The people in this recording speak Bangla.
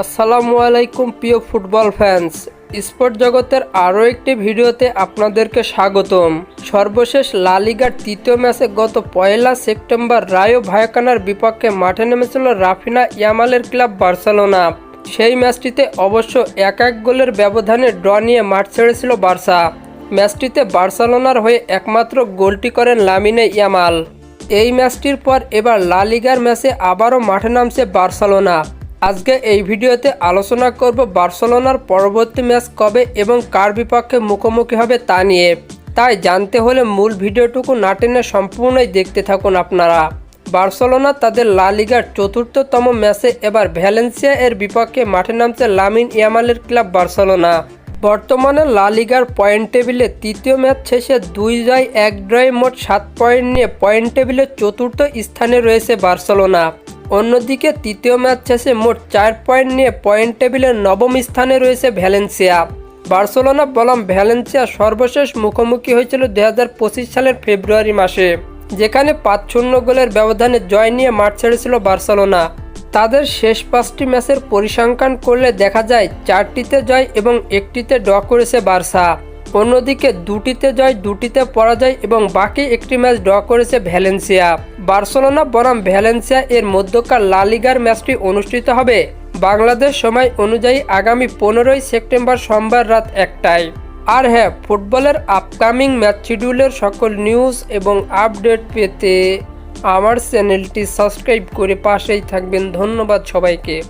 আসসালামু আলাইকুম, প্রিয় ফুটবল ফ্যান্স। স্পোর্ট জগতের আরও একটি ভিডিওতে আপনাদেরকে স্বাগতম। সর্বশেষ লা লিগার তৃতীয় ম্যাচে গত পয়লা সেপ্টেম্বর রায়ো ভায়াকানার বিপক্ষে মাঠে নেমেছিল রাফিনা ইয়ামালের ক্লাব বার্সেলোনা। সেই ম্যাচটিতে অবশ্য এক এক গোলের ব্যবধানে ড্র নিয়ে মাঠ ছেড়েছিল বার্সা। ম্যাচটিতে বার্সেলোনার হয়ে একমাত্র গোলটি করেন লামিনে ইয়ামাল। এই ম্যাচটির পর এবার লা লিগার ম্যাচে আবারও মাঠে নামছে বার্সেলোনা। আজকে এই ভিডিওতে আলোচনা করব বার্সেলোনার পরবর্তী ম্যাচ কবে এবং কার বিপক্ষে মুখোমুখি হবে তা নিয়ে। তাই জানতে হলে মূল ভিডিওটুকু না টেনে সম্পূর্ণই দেখতে থাকুন আপনারা। বার্সেলোনা তাদের লা লিগার চতুর্থতম ম্যাচে এবার ভ্যালেন্সিয়া এর বিপক্ষে মাঠে নামছে লামিন ইয়ামালের ক্লাব বার্সেলোনা। বর্তমানে লা লিগার পয়েন্ট টেবিলে তৃতীয় ম্যাচ শেষে দুই জয় এক ড্রয়ে মোট সাত পয়েন্ট নিয়ে পয়েন্ট টেবিলের চতুর্থ স্থানে রয়েছে বার্সেলোনা। অন্যদিকে তৃতীয় ম্যাচ শেষে মোট চার পয়েন্ট নিয়ে পয়েন্ট টেবিলের নবম স্থানে রয়েছে ভ্যালেন্সিয়া। বার্সেলোনা বনাম ভ্যালেন্সিয়া সর্বশেষ মুখোমুখি হয়েছিল দু হাজার পঁচিশ সালের ফেব্রুয়ারি মাসে, যেখানে পাঁচ শূন্য গোলের ব্যবধানে জয় নিয়ে মাঠ ছেড়েছিল বার্সেলোনা। তাদের শেষ পাঁচটি ম্যাচের পরিসংখ্যান করলে দেখা যায়, চারটিতে জয় এবং একটিতে ড্র করেছে বার্সা। অন্যদিকে দুটিতে জয়, দুটিতে পরাজয় এবং বাকি একটি ম্যাচ ড্র করেছে ভ্যালেন্সিয়া। বার্সেলোনা বনাম ভ্যালেন্সিয়া এর মধ্যকার লা লিগার ম্যাচটি অনুষ্ঠিত হবে বাংলাদেশ সময় অনুযায়ী আগামী পনেরোই সেপ্টেম্বর সোমবার রাত একটায়। আর হ্যাঁ ফুটবলের আপকামিং ম্যাচ শিডিউলের সকল নিউজ এবং আপডেট পেতে আমার চ্যানেলটি সাবস্ক্রাইব করে পাশেই থাকবেন। ধন্যবাদ সবাইকে।